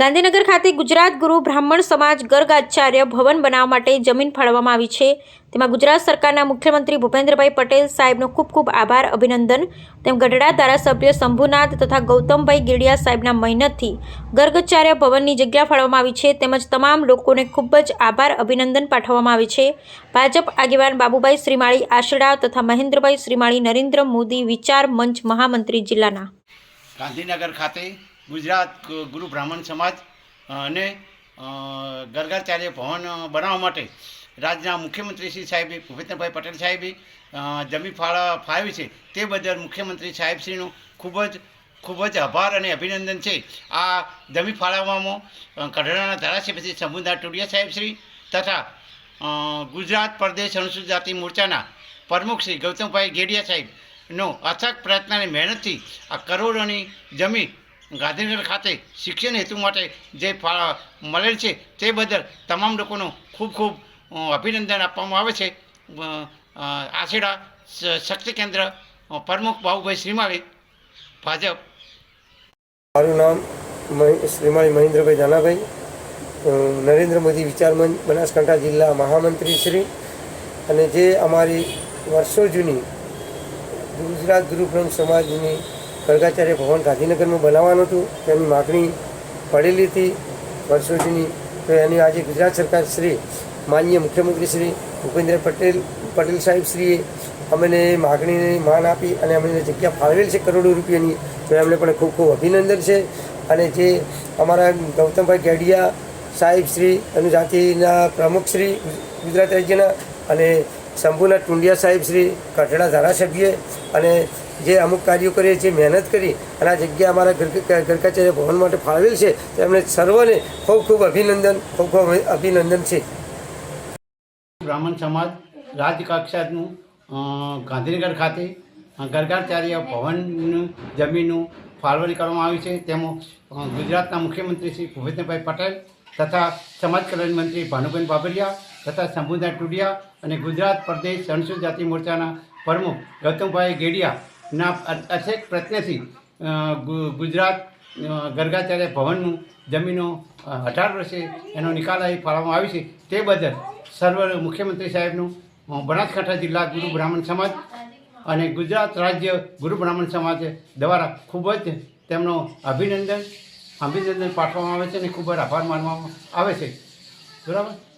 ગાંધીનગર ખાતે ગુજરાત ગુરુ બ્રાહ્મણ સમાજ ગર્ગ આચાર્ય ભવન બનાવવા માટે જમીન ફાળવવામાં આવી છે. તેમાં ગુજરાત સરકારના મુખ્યમંત્રી ભૂપેન્દ્રભાઈ પટેલ સાહેબનો ખૂબ ખૂબ આભાર, અભિનંદન. તેમ ગઢડા ધારાસભ્ય શંભુનાથ તથા ગૌતમભાઈ ગીડિયા સાહેબના મહેનતથી ગર્ગાચાર્ય ભવનની જગ્યા ફાળવવામાં આવી છે. તેમજ તમામ લોકોને ખૂબ જ આભાર, અભિનંદન પાઠવવામાં આવે છે. ભાજપ આગેવાન બાબુભાઈ શ્રીમાળી આશડા તથા મહેન્દ્રભાઈ શ્રીમાળી, નરેન્દ્ર મોદી વિચાર મંચ મહામંત્રી જિલ્લાના. ગાંધીનગર ખાતે ગુજરાત ગુરુ બ્રાહ્મણ સમાજ અને ગરગાચાર્ય ભવન બનાવવા માટે રાજ્યના મુખ્યમંત્રી શ્રી સાહેબે ભૂપેન્દ્રભાઈ પટેલ સાહેબે જમી ફાળા ફાળવી છે તે બદલ મુખ્યમંત્રી સાહેબશ્રીનો ખૂબ જ ખૂબ જ આભાર અને અભિનંદન છે. આ જમી ફાળવવામાં અ, કઢડાના ધારાસભ્ય શ્રી શંભુદાસ ટુડિયા સાહેબશ્રી તથા ગુજરાત પ્રદેશ અનુસૂચિત જાતિ મોરચાના પ્રમુખ શ્રી ગૌતમભાઈ ગેડિયા સાહેબનો અથક પ્રયત્ન અને મહેનતથી આ કરોડોની જમીન ગાંધીનગર ખાતે શિક્ષણ હેતુ માટે જે મળેલ છે તે બદલ તમામ લોકોનું ખૂબ ખૂબ અભિનંદન આપવામાં આવે છે. આશેડા શક્તિ કેન્દ્ર પ્રમુખ બાબુભાઈ શ્રીમાળી, ભાજપ. મારું નામ શ્રીમાળી મહેન્દ્રભાઈ દાનાભાઈ નરેન્દ્ર મોદી વિચાર મંચ, બનાસકાંઠા જિલ્લા મહામંત્રી શ્રી. અને જે અમારી વર્ષો જૂની ગુજરાત ગુરુ સમાજની ગર્ગાચાર્ય ભવન ગાંધીનગરમાં બનાવવાનું હતું. તેની માગણી પડેલી હતી વર્ષો તો એની આજે ગુજરાત સરકાર શ્રી માનનીય મુખ્યમંત્રી શ્રી ભૂપેન્દ્ર પટેલ પટેલ સાહેબ શ્રીએ અમને માગણીને માન આપી અને અમને જગ્યા ફાળવેલ છે કરોડો રૂપિયાની, તો એમને પણ ખૂબ ખૂબ અભિનંદન છે. અને જે અમારા ગૌતમભાઈ ગેડિયા સાહેબ શ્રી, અનુજાતિના પ્રમુખ શ્રી ગુજરાત રાજ્યના અને શંભુના ટુંડિયા સાહેબ શ્રી કઠડા ધારાસભ્ય અને જે અમુક કાર્યો કરીએ જે મહેનત કરી અને આ જગ્યા અમારા ગરકા- ગરકાચાર્ય ભવન માટે ફાળવેલ છે, તો એમને સર્વને ખૂબ ખૂબ અભિનંદન, ખૂબ ખૂબ અભિનંદન છે. બ્રાહ્મણ સમાજ રાજકક્ષાનું ગાંધીનગર ખાતે ગરકાચાર્ય ભવનનું, જમીનનું ફાળવણી કરવામાં આવી છે. તેમાં ગુજરાતના મુખ્યમંત્રી શ્રી ભૂપેન્દ્રભાઈ પટેલ તથા સમાજ કલ્યાણ મંત્રી ભાનુબેન બાબરિયા તથા શંભુદાસ ટુડિયા અને ગુજરાત પ્રદેશ અનુસૂચિત જાતિ મોરચાના પ્રમુખ ગૌતમભાઈ ગેડિયાના અ- અથેક પ્રયત્નથી ગુજરાત ગર્ગાચાર્ય ભવનનું જમીનો અઢાર વર્ષે એનો નિકાલ અહીં ફાળવવામાં આવી છે. તે બદલ સર્વ મુખ્યમંત્રી સાહેબનું બનાસકાંઠા જિલ્લા ગુરુ બ્રાહ્મણ સમાજ અને ગુજરાત રાજ્ય ગુરુ બ્રાહ્મણ સમાજ દ્વારા ખૂબ જ તેમનો અભિનંદન અભિનંદન પાઠવવામાં આવે છે અને ખૂબ જ આભાર માનવામાં આવે છે. બરાબર?